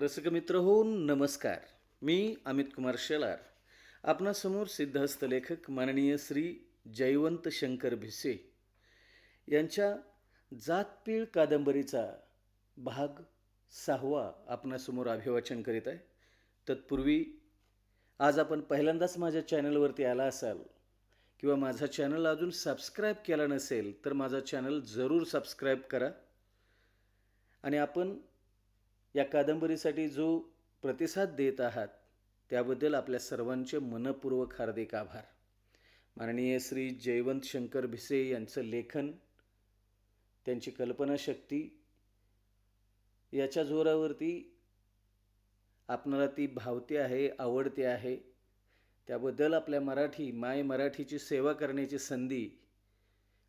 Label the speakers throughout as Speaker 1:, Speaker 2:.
Speaker 1: रसिकमित्र मित्र नमस्कार. मी अमित कुमार शेलार. आपणासमोर सिद्धहस्त लेखक माननीय श्री जयवंत शंकर भिसे यांच्या जातपीळ कादंबरीचा भाग सहावा आपणासमोर अभिवाचन करीत आहे. तत्पूर्वी आज आपण पहिल्यांदाच माझ्या चॅनलवरती आला असाल किंवा माझा चॅनल अजून सबस्क्राईब केला नसेल तर माझा चॅनल जरूर सबस्क्राईब करा. आणि आपण या कादंबरीसाठी जो प्रतिसाद देत आहात त्याबद्दल आपल्या सर्वांचे मनपूर्वक हार्दिक आभार. माननीय श्री जयवंत शंकर भिसे यांचं लेखन त्यांची कल्पनाशक्ती याच्या जोरावरती आपणाला ती भावते आहे आवडते आहे. त्याबद्दल आपल्या मराठी माय मराठीची सेवा करण्याची संधी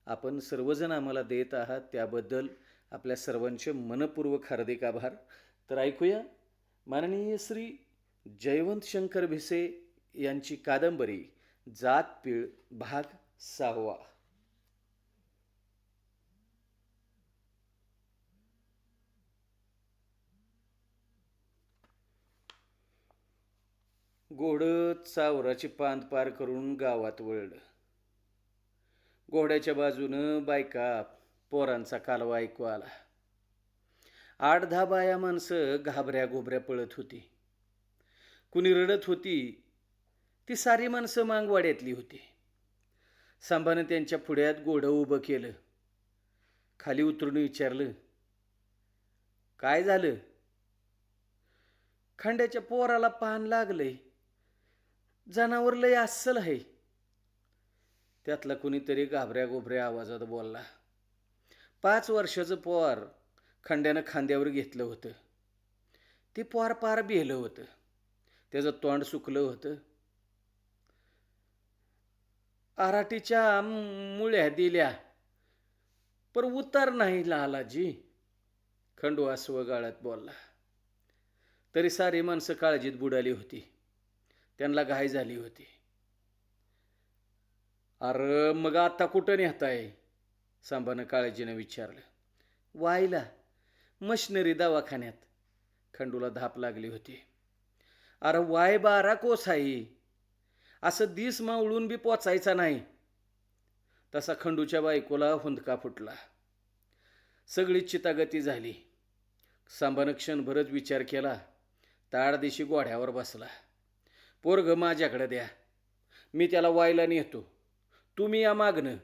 Speaker 1: आपण सर्वजण आम्हाला देत आहात त्याबद्दल आपल्या सर्वांचे मनपूर्वक हार्दिक आभार. तर ऐकूया माननीय श्री जयवंत शंकर भिसे यांची कादंबरी जात पिळ भाग सहावा. गोड चावराची पांत पार करून गावात वळलं. घोड्याच्या बाजूनं बायका पोरांचा कालवा ऐकू आला. आठ दहा बाया माणसं घाबऱ्या गोबऱ्या पळत होती. कुणी रडत होती ती सारी माणसं मांगवाड्यातली होती. सांबानं त्यांच्या पुढ्यात गोडं उभं केलं. खाली उतरून विचारलं काय झालं? खांड्याच्या पोराला पान लागलंय. जनावर लय अस्सल आहे. त्यातला कुणीतरी घाबऱ्या गोबऱ्या आवाजात बोलला पाच वर्षाचं पोर खंड्यानं खांद्यावर घेतलं होतं. ते पार पार बेलं होतं. त्याचं तोंड सुकलं होतं. आराटीच्या मुळ्या दिल्या. पर उतार नाही लालाजी. खंडू अस्वगाळात बोलला. तरी सारी माणसं काळजीत बुडाली होती. त्यांना घाई झाली होती. अरे मग आता कुठं नेहताय? सांबानं काळजीनं विचारलं. वायला. मशिनरी दवाखान्यात. खंडूला धाप लागली होती. अरे वाय बारा कोस आहे असं दिस मावळून बी पोचायचा नाही. तसा खंडूच्या बायकोला हुंदका फुटला. सगळी चितागती झाली. सांबानं क्षणभरच विचार केला. ताडदिशी गोढ्यावर बसला. पोरग माझ्याकडे द्या. मी त्याला वायला नेतो. तुम्ही या मागणं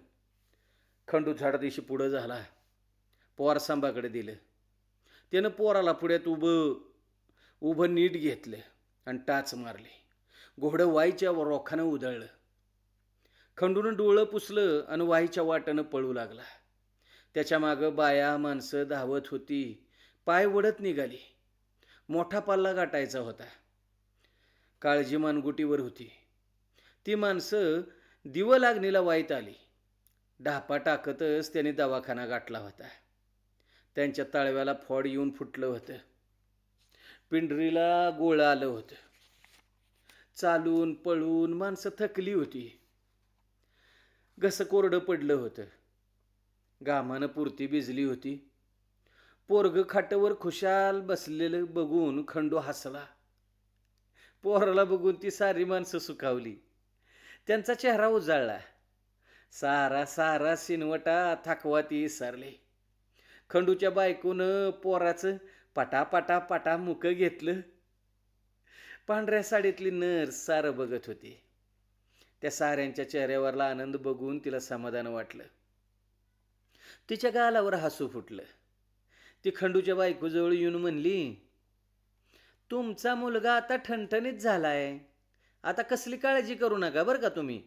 Speaker 1: खंडू झाडदिशी पुढं झाला. पोर सांबाकडे दिलं. त्यानं पोराला पुढ्यात उभं उभं नीट घेतलं आणि टाच मारली. घोडं वाईच्या रोखानं उधळलं. खंडून डोळं पुसलं आणि वाईच्या वाटानं पळू लागला. त्याच्या मागं बाया माणसं धावत होती. पाय वडत निघाली. मोठा पाल्ला गाठायचा होता. काळजी मानगुटीवर होती. ती माणसं दिवं लागणीला वाईत आली. ढापा टाकतच त्याने दवाखाना गाठला होता. त्यांच्या तळव्याला फॉड येऊन फुटलं होतं. पिंढरीला गोळं आलं होतं. चालून पळून माणसं थकली होती. घसं कोरडं पडलं होतं. घामानं पुरती भिजली होती. पोरग खाटावर खुशाल बसलेलं बघून खंडू हसला. पोराला बघून ती सारी माणसं सुखावली. त्यांचा चेहरा उजाळला. सारा सारा सिनवटा थकवा ती विसरले खंडूच्या बायकोनं पोराचं पटा पटा पटा मुकं घेतलं. पांढऱ्या साडीतली नर्स सारं बघत होती. त्या साऱ्यांच्या चेहऱ्यावरला आनंद बघून तिला समाधान वाटलं. तिच्या गालावर हसू फुटलं. ती खंडूच्या बायकोजवळ येऊन म्हणली तुमचा मुलगा आता ठणठणीत झालाय. आता कसली काळजी करू नका बरं का तुम्ही.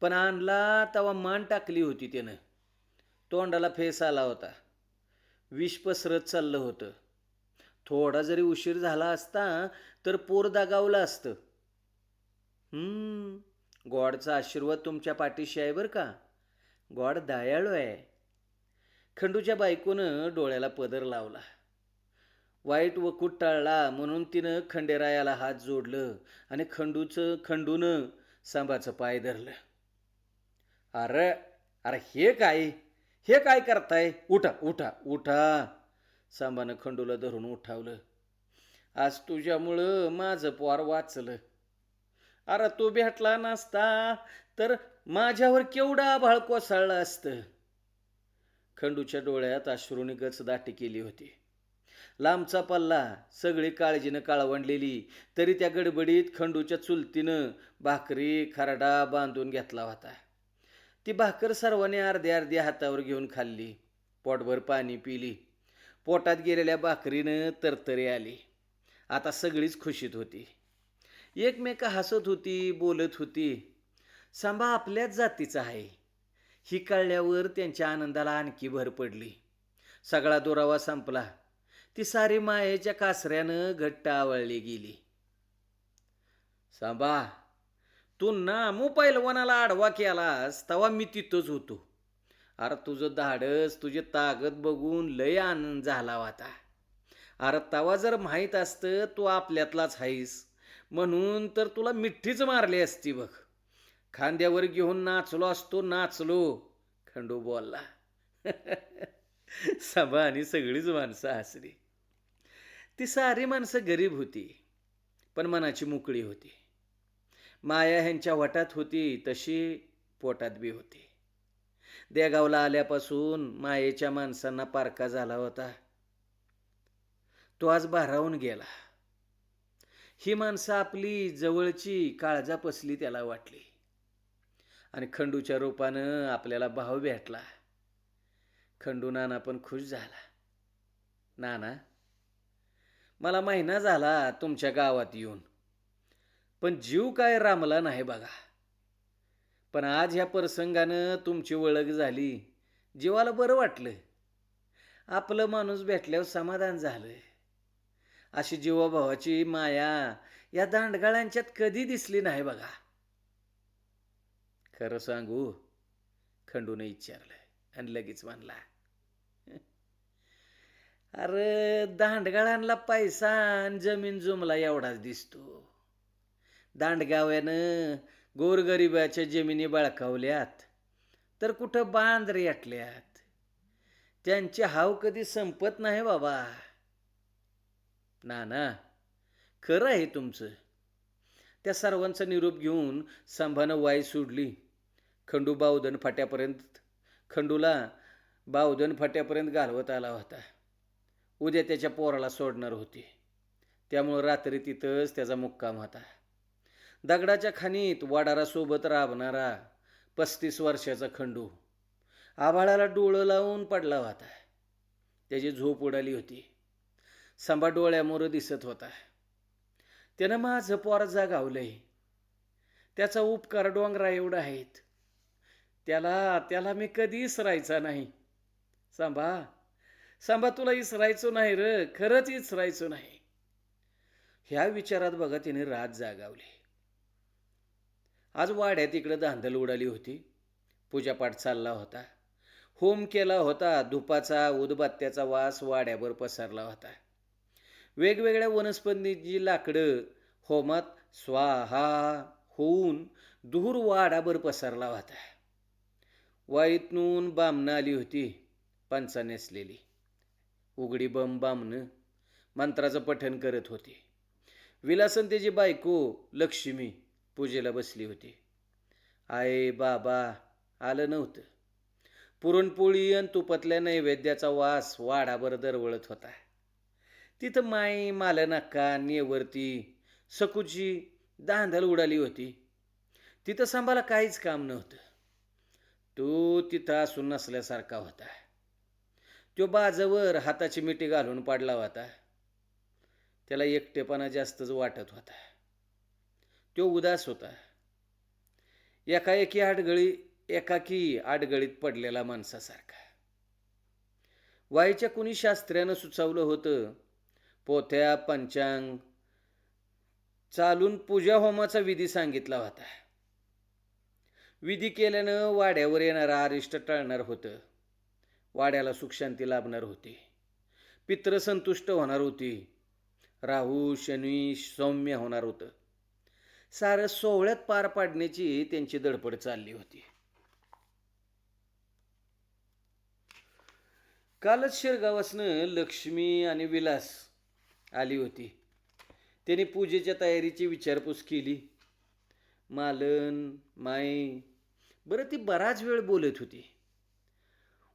Speaker 1: पण आणला तवा मान टाकली होती त्यानं. तोंडाला फेस आला होता. विष पसरत चाललं होतं. थोडा जरी उशीर झाला असता तर पोर दागावलं असतं. गॉडचा आशीर्वाद तुमच्या पाठीशी आहे बरं का? गॉड दयाळू आहे. खंडूच्या बायकोनं डोळ्याला पदर लावला. वाईट वकूट टाळला म्हणून तिनं खंडेरायाला हात जोडलं आणि खंडूचं खंडूनं सांबाचं पाय धरलं. अरे अरे हे काय? हे काय करताय? उठा उठा उठा. सांबानं खंडूला धरून उठावलं. आज तुझ्यामुळं माझं पोर वाचलं. अरे तू भेटला नसता तर माझ्यावर केवढा आभाळ कोसळलं असतं? खंडूच्या डोळ्यात अश्रूने गच दाटी केली होती. लांबचा पल्ला सगळी काळजीनं काळवंडलेली तरी त्या गडबडीत खंडूच्या चुलतीनं भाकरी खरडा बांधून घेतला होता. ती भाकर सर्वांनी अर्ध्या अर्ध्या हातावर घेऊन खाल्ली. पोटभर पाणी पिली. पोटात गेलेल्या भाकरीनं तरतरी आली. आता सगळीच खुशीत होती. एकमेका हसत होती बोलत होती. सांबा आपल्याच जातीचा आहे. ही कळल्यावर त्यांच्या आनंदाला आणखी भर पडली. सगळा दुरावा संपला. ती सारी मायेच्या कासऱ्यानं घट्ट आवळली गेली. सांबा तू नामू पैलवानाला आडवा केलास तवा मी तिथंच होतो. अरे तुझं धाडस तुझी ताकद बघून लय आनंद झाला होता अरे तवा जर माहीत असतं तू आपल्यातलाच आहेस म्हणून तर तुला मिठ्ठीच मारली असती बघ. खांद्यावर घेऊन नाचलो असतो नाचलो. खंडू बोलला. सभा आणि सगळीच माणसं हसली. ती सारी माणसं गरीब होती पण मनाची मोकळी होती. माया ह्यांच्या वटात होती तशी पोटात बी होती. देगावला आल्यापासून मायेच्या माणसांना पारका झाला होता. तो आज भारावून गेला. ही माणसं आपली जवळची काळजा पसली त्याला वाटली. आणि खंडूच्या रूपानं आपल्याला भाव भेटला. खंडू नाना पण खुश झाला. नाना मला महिना झाला तुमच्या गावात येऊन. पण जीव काय रामला नाही बघा. पण आज ह्या प्रसंगानं तुमची ओळख झाली. जीवाला बरं वाटलं. आपलं माणूस भेटल्यावर समाधान झालं अशी जीवाभावाची माया या दांडगाळांच्यात कधी दिसली नाही बघा. खरं सांगू खंडूने विचारलं आणि लगेच म्हणला अरे दांडगाळांना पैसा आणि जमीन जुमला एवढाच दिसतो. दांडगाव्यानं गोरगरिबाच्या जमिनी बळकावल्यात तर कुठं बांध रेटल्यात त्यांचे हाव कधी संपत नाही बाबा. ना ना खरं आहे तुमचं. त्या सर्वांचा निरोप घेऊन सांभानं वाई सोडली. खंडू बावधन फाट्यापर्यंत खंडूला बावधन फाट्यापर्यंत घालवत आला होता. उद्या त्याच्या पोराला सोडणार होती. त्यामुळं रात्री तिथंच त्याचा मुक्काम होता. दगडाच्या खाणीत वाडारासोबत राबणारा पस्तीस वर्षाचा खंडू. आभाळाला डोळं लावून पडला होता. त्याची झोप उडाली होती. सांबा डोळ्यामोरं दिसत होता. त्यानं माझं पोर जागावलंय. त्याचा उपकार डोंगरा एवढा आहेत. त्याला त्याला मी कधी इसरायचा नाही. सांबा सांबा तुला इसरायचो नाही र खरंच इसरायचो नाही. ह्या विचारात बघा तिने रात जागावली. आज वाड्यात इकडं धांदल उडाली होती. पूजापाठ चालला होता. होम केला होता. धुपाचा उदबत्त्याचा वास वाड्यावर पसरला होता. वेगवेगळ्या वनस्पतींची लाकडं होमात स्वाहा होऊन दूर वाडाभर पसरला होता. वाईतून बामणं आली होती. पंचा नेसलेली. उघडी बम बामणं मंत्राचं पठण करत होती. विलासंतेची बायको लक्ष्मी पूजेला बसली होती. आय बाबा आलं नव्हतं. पुरणपोळी आणि तुपातल्या नैवेद्याचा वास वाडाभर दरवळत होता. तिथं माई मालनाक्का नेवरती सकुची दांधल उडाली होती. तिथं सांभाला काहीच काम नव्हतं. तो तिथं असून नसल्यासारखा होता. तो बाजवर हाताची मिठी घालून पाडला होता. त्याला एकटेपणा जास्तच वाटत होता. तो उदास होता. एकाएकी आडगळी एकाकी आडगळीत पडलेला माणसासारखा. वाईच्या कुणी शास्त्र्यानं सुचवलं होतं पोथ्या पंचांग चालून पूजा होमाचा विधी सांगितला होता. विधी केल्यानं वाड्यावर येणारा अरिष्ट टळणार होतं. वाड्याला सुखशांती लाभणार होती. पित्र संतुष्ट होणार होती. राहू शनी सौम्य होणार होतं. सारं सोहळ्यात पार पाडण्याची त्यांची धडपड चालली होती. कालच शिरगावासनं लक्ष्मी आणि विलास आली होती. त्याने पूजेच्या तयारीची विचारपूस केली. मालन माई बरं ती बराच वेळ बोलत होती.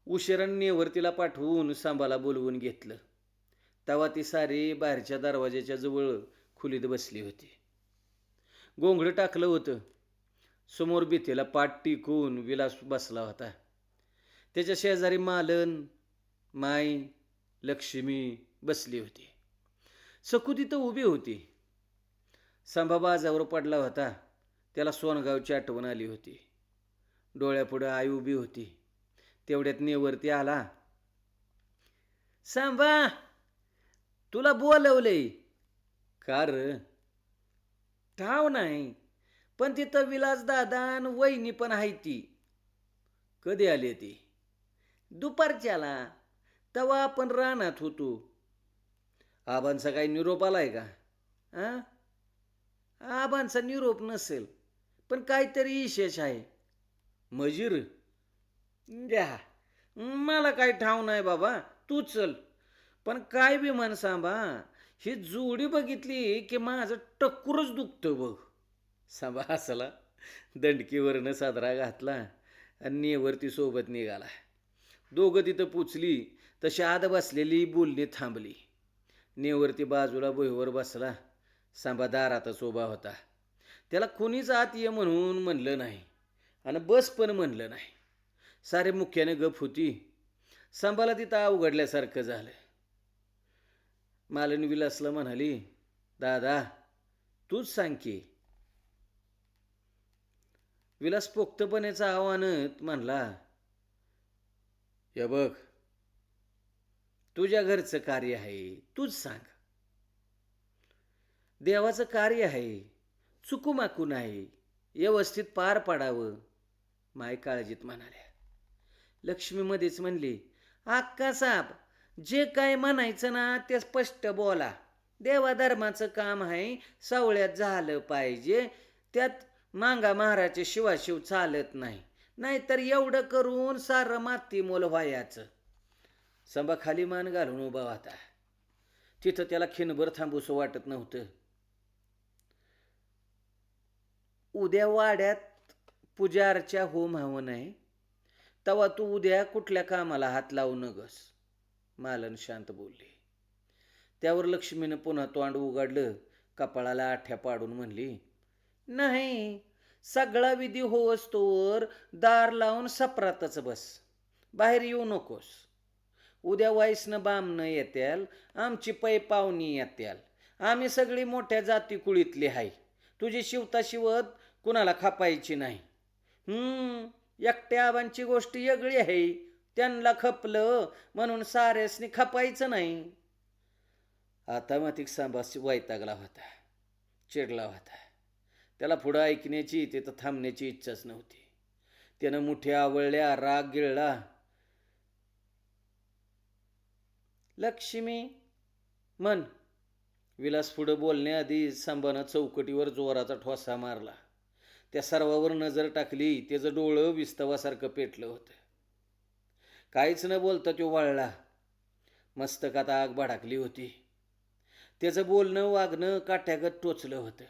Speaker 1: उशिरानं तिला पाठवून सांबाला बोलवून घेतलं. तेव्हा ती सारी बाहेरच्या दरवाजाच्या जवळ खुलीत बसली होती. गोंगडं टाकलं होतं. समोर भीतीला पाठ टिकून विलास बसला होता. त्याच्या शेजारी मालन माई लक्ष्मी बसली होती. सकू तिथं उभी होती. सांबा बाजावर पडला होता. त्याला सोनगावची आठवण आली होती. डोळ्यापुढं आई उभी होती. तेवढ्यात नेवरती आला. सांबा तुला बोलवलंय. का र? ठाव नाही. पण तिथं विलास दादा आणि वहिनी पण आहे ती. कधी आली ती? दुपारच्याला. तवा आपण रानात होतो. आबांचा काही निरोप आलाय का? हां आबांचा निरोप नसेल पण काहीतरी विशेष आहे. मजीर? द्या. मला काही ठाव नाही बाबा. तू चल. पण काय बी म्हण सांबा ही जोडी बघितली की माझं टक्कूरच दुखतं बघ. सांबा हसला दंडकीवरनं सादरा घातला आणि नेवरती सोबत निघाला. दोघं तिथं पुचली तशी आत बसलेली बोलणी थांबली. नेवरती बाजूला भुईवर बसला सांबा दारातच उभा होता. त्याला कोणीच आत ये म्हणून म्हणलं नाही आणि बस पण म्हणलं नाही. सारे मुख्याने गप होती. सांबाला तिथं अवघडल्यासारखं झालं. मालन विलासला म्हणाली दादा तूच सांग की. विलास पोक्तपणेचा आव्हानत म्हणला या बघ तुझ्या घरचं कार्य आहे तूच सांग. देवाचं कार्य आहे चुकू माकू नाही व्यवस्थित पार पाडावं. माय काळजीत म्हणाल्या. लक्ष्मीमध्येच म्हणली अक्का साप जे काय म्हणायचं ना ते स्पष्ट बोला. देवाधर्माचं काम आहे सावळ्यात झालं पाहिजे. त्यात मांगा महाराज शिवाशिव चालत नाही. नाहीतर एवढं करून सारं माती मोल व्हायचं. संबा खाली मान घालून उभा होता. तिथं त्याला खिनभर थांबूसं वाटत नव्हतं. उद्या वाड्यात पूजा अर्चा होम हवं नाही तेव्हा तू उद्या कुठल्या कामाला हात लावू नगस? मालन शांत बोलली. त्यावर लक्ष्मीनं पुन्हा तोंड उघडलं. कपाळाला आठ्या पाडून म्हणली नाही सगळा विधी हो असतोवर दार लावून सपरातच बस. बाहेर येऊ नकोस. उद्या वाईसनं बामनं येत्याल आमची पै पाहुणी येत्याल. आम्ही सगळी मोठ्या जाती कुळीतली हाय. तुझी शिवता शिवत कुणाला खापायची नाही. एकट्या आबांची गोष्ट वेगळी आहे. त्यांना खपलं म्हणून साऱ्यासनी खपायचं नाही. आता मातिक सांबास वैतागला होता चिडला होता. त्याला पुढं ऐकण्याची तिथं थांबण्याची इच्छाच नव्हती. त्यानं मुठे आवळल्या राग गिळला. लक्ष्मी मन विलास पुढं बोलण्याआधी सांबानं चौकटीवर जोराचा ठोसा मारला. त्या सर्वावर नजर टाकली त्याचं डोळं विस्तवासारखं पेटलं होतं. काहीच न बोलता तो वळला. मस्तकात आग भडाकली होती. त्याचं बोलणं वागणं काट्यागत टोचलं होतं.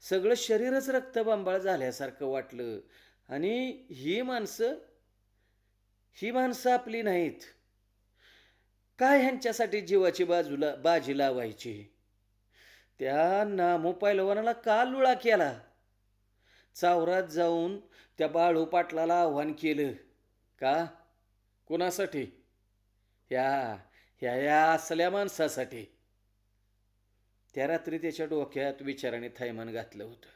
Speaker 1: सगळं शरीरच रक्तबांबाळ झाल्यासारखं वाटलं. आणि ही माणसं ही माणसं आपली नाहीत. काय ह्यांच्यासाठी जीवाची बाजूला बाजी लावायची? त्या नामो पैलवानाला का लुळा केला? चावरात जाऊन त्या बाळू पाटलाला आव्हान केलं. का? कुणासाठी? ह्या ह्या या असल्या माणसासाठी. त्या रात्री त्याच्या डोक्यात विचाराने थैमान घातलं होतं.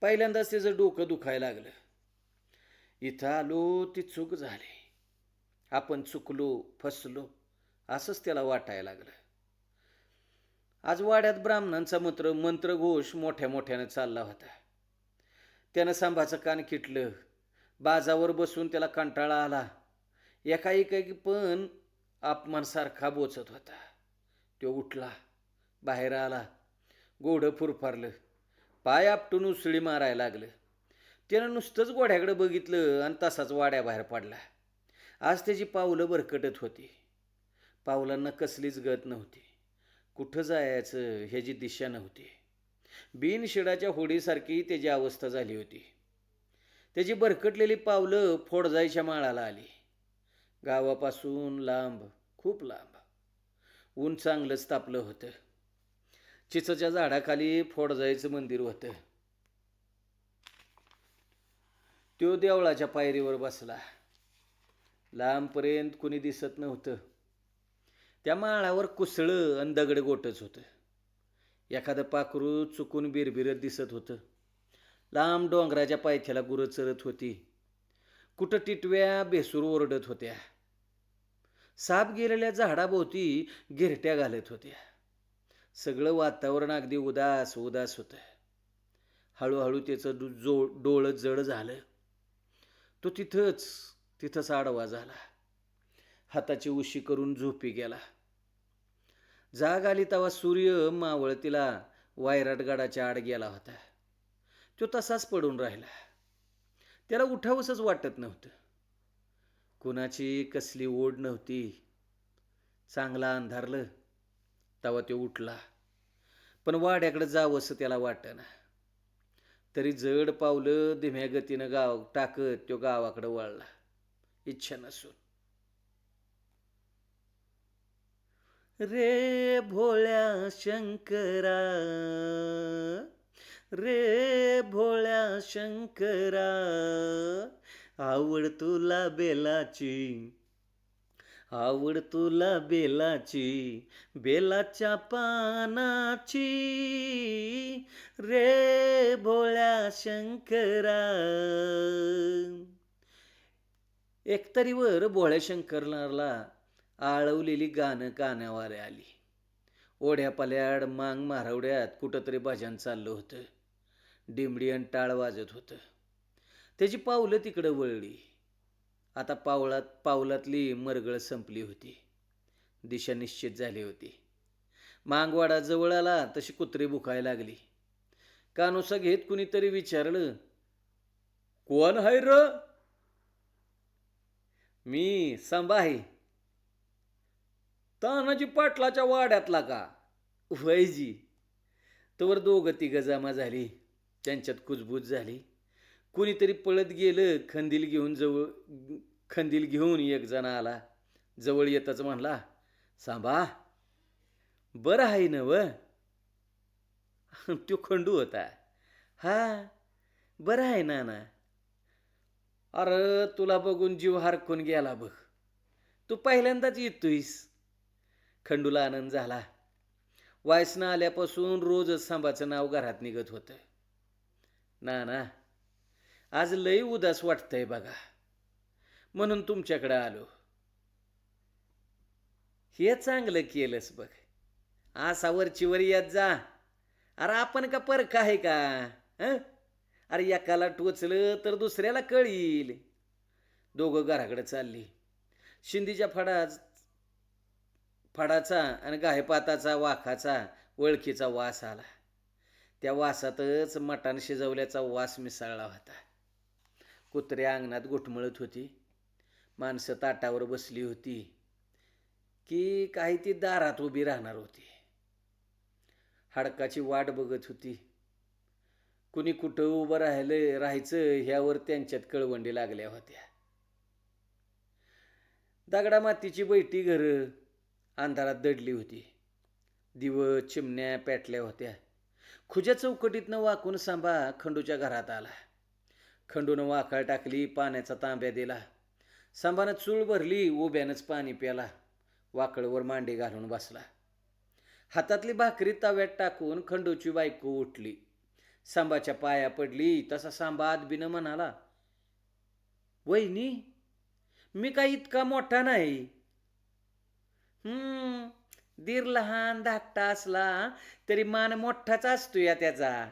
Speaker 1: पहिल्यांदाच त्याचं डोकं दुखायला लागलं. इथं आलो ती चूक झाली. आपण चुकलो फसलो असंच त्याला वाटायला लागलं. आज वाड्यात ब्राह्मणांचा मंत्र मंत्रघोष मोठ्या मोठ्यानं चालला होता. त्यानं सांभाचं कान किटलं. बाजावर बसून त्याला कंटाळा आला. एकाएकी पण अपमानसारखा बोचत होता. तो उठला बाहेर आला गोडं फुरफारलं पाय आपटून उसळी मारायला लागलं. त्यानं नुसतंच गोड्याकडं बघितलं आणि तसाच वाड्याबाहेर पडला. आज त्याची पावलं भरकटत होती. पावलांना कसलीच गत नव्हती. कुठं जायचं ह्याची दिशा नव्हती. बिनशिडाच्या होडीसारखी त्याची अवस्था झाली होती. त्याची भरकटलेली पावलं फोड जायच्या माळाला आली. गावापासून लांब खूप लांब. ऊन चांगलंच तापलं होतं. चिचच्या झाडाखाली फोडजायचं मंदिर होतं. त्यो देवळाच्या पायरीवर बसला. लांबपर्यंत कुणी दिसत नव्हतं. त्या माळावर कुसळं आणि दगड गोटच होतं. एखादं पाखरू चुकून बिरबिरत दिसत होतं. लांब डोंगराच्या पायथ्याला गुरं चरत होती. कुठं टिटव्या बेसूर ओरडत होत्या. साप गेलेल्या झाडाभोवती गिरट्या घालत होत्या. सगळं वातावरण अगदी उदास उदास होतं. हळूहळू त्याचं जो डोळं जड झालं. तो तिथंच तिथंच आडवा झाला. हाताची उशी करून झोपी गेला. जाग आली तेव्हा सूर्य मावळतीला वायराट गडाच्या आड गेला होता. तो तसाच पडून राहिला. त्याला उठावंसंच वाटत नव्हतं. कुणाची कसली ओढ नव्हती. चांगला अंधारलं तेव्हा तो उठला. पण वाड्याकडे जावंसं त्याला वाटेना. तरी जड पावलं धीम्या गतीनं गाव टाकत तो गावाकडे वळला. इच्छा नसून. रे भोळ्या शंकरा रे भोळ्या शंकरा आवड तुला बेलाची आवड तुला बेलाची बेलाच्या पानाची रे भोळ्या शंकरा. एकतरी वर भोळ्या शंकरला आळवलेली गाणं कानावर आली. ओढ्यापाल्याड मांग मारवड्यात कुठंतरी भजन चाललं होतं. डिमडी आणि टाळ वाजत होतं. त्याची पावलं तिकडं वळली. आता पावलात पावलातली मरगळ संपली होती. दिशा निश्चित झाली होती. मांगवाडा जवळ आला तशी कुत्री बुकायला लागली. कानुसा घेत कुणीतरी विचारलं कोण हाय र? मी सांबा आहे. तानाजी पाटलाच्या वाड्यातला का? वयजी तोवर दोघं तिघं जमा झाली. त्यांच्यात कुजबूज झाली. कुणीतरी पळत गेलं खंदील घेऊन जवळ खंदील घेऊन एक जण आला. जवळ येताच म्हणला सांबा बरं आहे नव तो खंडू होता. हा बरं आहे ना ना अरे तुला बघून जीव हरकून गेला बघ. तू पहिल्यांदाच येतोयस. खंडूला आनंद झाला. वायसनं आल्यापासून रोजच सांबाचं नाव घरात निघत होतं. ना ना आज लई उदास वाटतंय बघा. म्हणून तुमच्याकडं आलो. हे चांगलं केलंस बघ. असा वरचीवर येत जा. अरे आपण का परका आहे का? हं? अरे एकाला टोचलं तर दुसऱ्याला कळील. दोघं घराकडे चालली. शिंदीच्या फडा फडाचा आणि गायपाताचा वाखाचा वळखीचा वास आला. त्या वासातच मटाण शिजवल्याचा वास मिसळला होता. कुत्र्या अंगणात घुटमळत होती. माणसं ताटावर बसली होती. की काही ती दारात उभी राहणार होती. हाडकाची वाट बघत होती. कुणी कुठं उभं राहिलं राहायचं ह्यावर त्यांच्यात कळवंडी लागल्या होत्या. दगडा मातीची बैठी घरं अंधारात दडली होती. दिव चिमण्या पेटल्या होत्या. खुज्या चौकटीतनं वाकून सांबा खंडूच्या घरात आला. खंडूनं वाकाळ टाकली पाण्याचा तांब्या दिला. सांबानं चूळ भरली उभ्यानंच पाणी प्याला. वाकळवर मांडी घालून बसला. हातातली भाकरी तव्यात टाकून खंडूची बायको उठली. सांबाच्या पाया पडली तसा सांबा आदबीनं म्हणाला वहिनी मी काही इतका मोठा नाही. हम्म दीर लहान धाकटा असला तरी मान मोठाच असतो या त्याचा.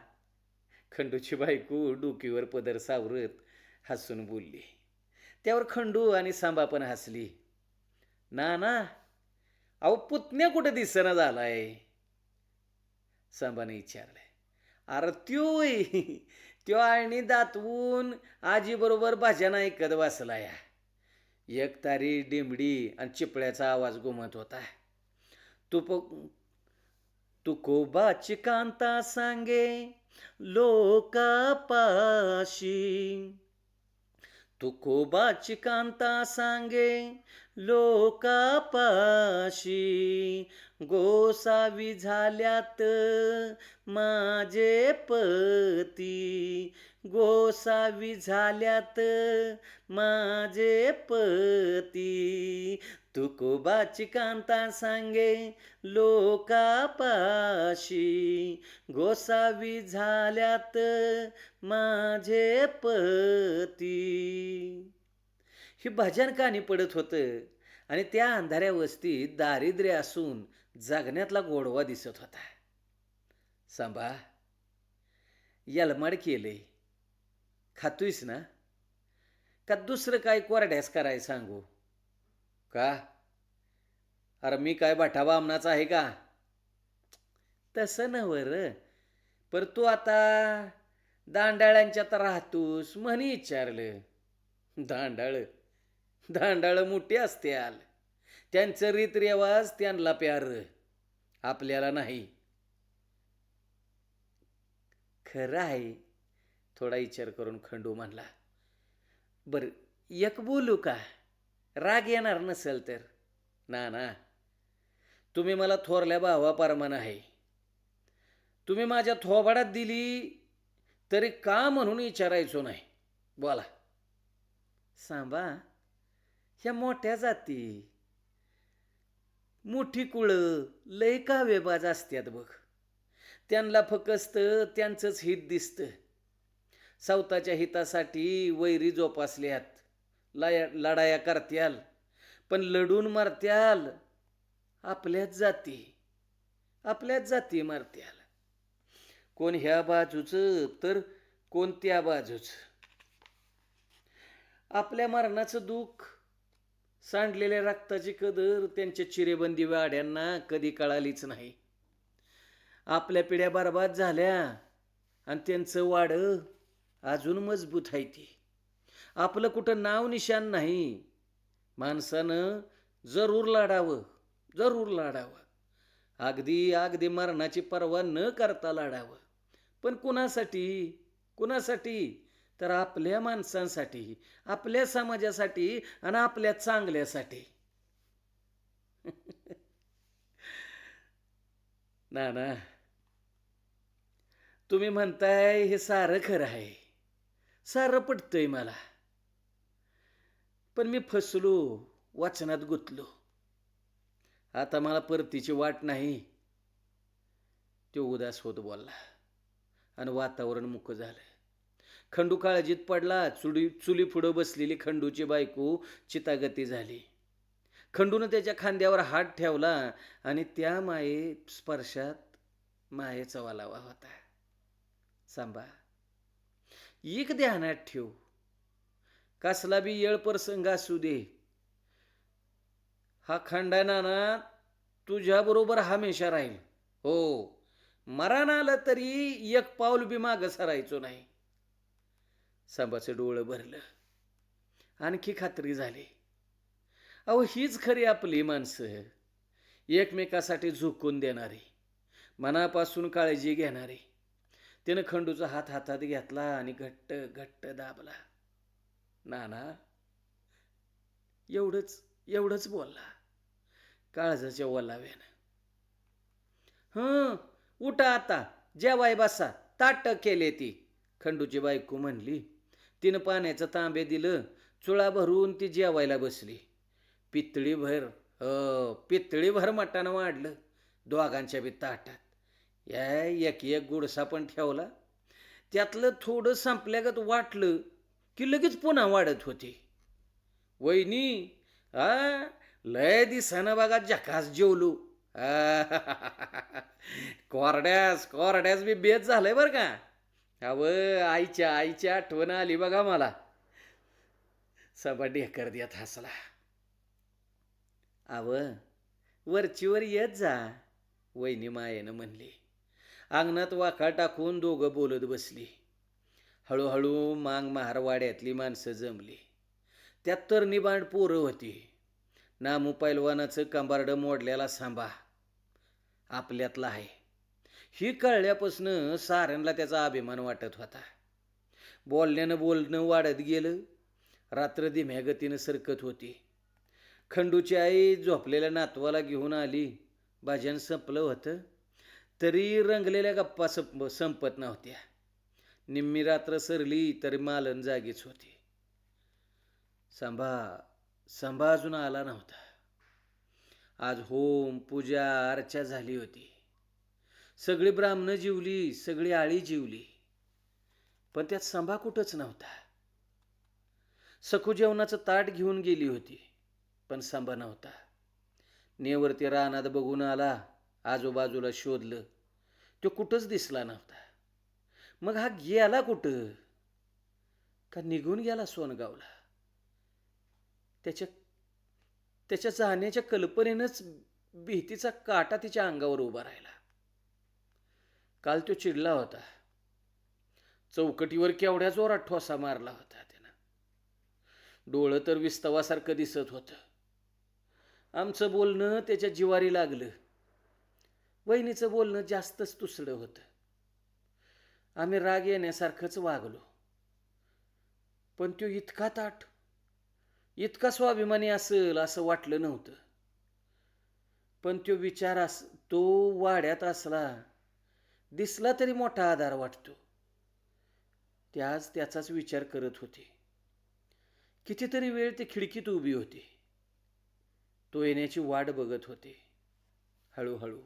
Speaker 1: खंडूची बायको डोकीवर पदर सावरत हसून बोलली. त्यावर खंडू आणि सांबा पण हसली. ना ना अहो पुतण्या कुठं दिसना झालाय? सांबाने विचारलंय अरे त्योय त्यो आणि दातवून आजीबरोबर भजन ऐकत बसला या एक तारी डिंबडी आणि चिपळ्याचा आवाज घुमत होता. तो प तुकोबाची कांता सांगे लोकापाशी. तुकोबाची कांता सांगे लोकापाशी. गोसावी झाल्यात माझे पती. गोसावी झाल्यात माझे पती. तुकोबाची कांता सांगे लोकापाशी. गोसावी झाल्यात माझे पती. ही भजन कानी पडत होतं आणि त्या अंधाऱ्या वस्तीत दारिद्र्य असून जगण्यातला गोडवा दिसत होता. सांबा यलमाड केले. खातोयस ना? का दुसरं काय कोरड्यास कराय सांगू? का? अरे मी काय बाठा बामणाचा आहे का? तसं नव्हं र पर तू आता दांडाळ्यांच्यात राहतोस म्हणी विचारलं. दांडाळ? दांडाळ मोठी असत्याल त्यांचं रीतरेवाज त्यांना प्यार. आपल्याला नाही. खरं आहे थोडा विचार करून खंडू म्हणला. बर एक बोलू का? राग येणार नसेल तर. ना ना. तुम्ही मला थोरल्या भावा परमान आहे. तुम्ही माझ्या थोबाडात दिली तरी का म्हणून विचारायचो नाही? बोला. सांबा ह्या मोठ्या जाती. मोठी कुळं लय काव्यबाज असतात बघ. त्यांना फकस्त त्यांचंच हित दिसतं. सावताच्या हितासाठी वैरी जोपासल्यात. लाया लढाया करत्याल पण लढून मारत्याल आपल्याच जाती आपल्याच जाती मारत्याल. कोण ह्या बाजूचं तर कोण त्या बाजूचं? आपल्या मरणाचं दुःख सांडलेल्या रक्ताची कदर त्यांच्या चिरेबंदी वाड्यांना कधी कळालीच नाही. आपल्या पिढ्या बरबाद झाल्या आणि त्यांचं वाड अजून मजबूत आहे ती. आपलं कुठं नाव निशान नाही. माणसानं जरूर लाडावं जरूर लाडावं अगदी अगदी मरणाची पर्वा न करता लाडावं. पण कुणासाठी? कुणासाठी? तर आपल्या माणसांसाठी आपल्या समाजासाठी आणि आपल्या चांगल्यासाठी. ना ना तुम्ही म्हणताय हे सारं खरं आहे. सारं पटतंय मला. पण मी फसलो वाचनात गुंतलो. आता मला परतीची वाट नाही. तो उदास होत बोलला आणि वातावरण मुक झालं. खंडू काळजीत पडला चुडी चुली पुढं बसलेली खंडूची बायको चितागती झाली. खंडूनं त्याच्या खांद्यावर हात ठेवला आणि त्या माये स्पर्शात मायेचा वालावा होता. सांबा एक ध्यानात ठेव. कसला बी येळ प्रसंग असू दे. हा खंडा नाना तुझ्याबरोबर हमेशा राहील. हो. मरण आलं तरी एक पाऊल बी मागं सरायचो नाही. सांबाचं डोळं भरलं. आणखी खात्री झाली. अहो हीच खरी आपली माणसं. एकमेकासाठी झुकून देणारी. मनापासून काळजी घेणारी. तिनं खंडूचा हात हातात घेतला आणि घट्ट घट्ट दाबला. नाना एवढंच एवढंच बोलला. काळजाच्या ओलाव्यानं. हं उठा आता जेवाय बसा ताट केले ती. खंडूची बायको म्हणली तिनं पाण्याचं तांबे दिलं चुळा भरून ती जेवायला बसली. पितळीभर अ पितळीभर मटानं वाढलं दोघांच्या बी ताटात. या एक एक गुडसा पण ठेवला. त्यातलं थोडं संपल्यागत वाटलं की लगेच पुन्हा वाढत होती. वहिनी आ लय दिसाना बघा जकास जेवलो. कोरड्यास कोरड्यास मी बेत झालंय बरं का. अव आईच्या आईच्या आठवण आली बघा मला. सभा ढेकर देत हसला. आव वरचीवर येत जा वहिनी मायेनं म्हणली. अंगणात वाका टाकून दोघं बोलत बसली. हळूहळू मांग महारवाड्यातली माणसं जमली. त्यात तर निबांड पोरं होती. नामू पैलवानाचं कंबारडं मोडल्याला सांबा आपल्यातला आहे. ही कळल्यापासनं साऱ्यांना त्याचा अभिमान वाटत होता. बोलण्यानं बोलणं वाढत गेलं. रात्र धीम्या गतीनं सरकत होती. खंडूची आई झोपलेल्या नातवाला घेऊन आली. भाज्यानं संपलं होतं. तरी रंगलेल्या गप्पा संप संपत नव्हत्या. निम्मी रात्र सरली तरी मालन जागीच होती. संभा संभा अजून आला नव्हता. आज होम पूजा अर्चा झाली होती. सगळी ब्राह्मणं जिवली सगळी आळी जिवली. पण त्यात संभा कुठंच नव्हता. सखू जेवणाचं ताट घेऊन गेली होती पण संभा नव्हता. नेवरती रानात बघून आला आजूबाजूला शोधलं तो कुठंच दिसला नव्हता. मग हा गेला कुठं? का निघून गेला सोनगावला? त्याच्या त्याच्या जाण्याच्या कल्पनेनंच भीतीचा काटा तिच्या अंगावर उभा राहिला. काल तो चिडला होता. चौकटीवर केवढ्या जोरात ठोसा मारला होता त्यानं. डोळं तर विस्तवासारखं दिसत होतं. आमचं बोलणं त्याच्या जिवारी लागलं. वहिनीचं बोलणं जास्तच तुसडं होतं. आम्ही राग येण्यासारखंच वागलो. पण तो इतका ताट इतका स्वाभिमानी असेल असं वाटलं नव्हतं. पण तो विचार अस तो वाड्यात असला दिसला तरी मोठा आधार वाटतो. त्याच त्याचाच विचार करत होते. कितीतरी वेळ ते खिडकीत उभी होती. तो येण्याची वाट बघत होते. हळूहळू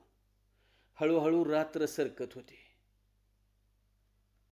Speaker 1: हळूहळू रात्र सरकत होती.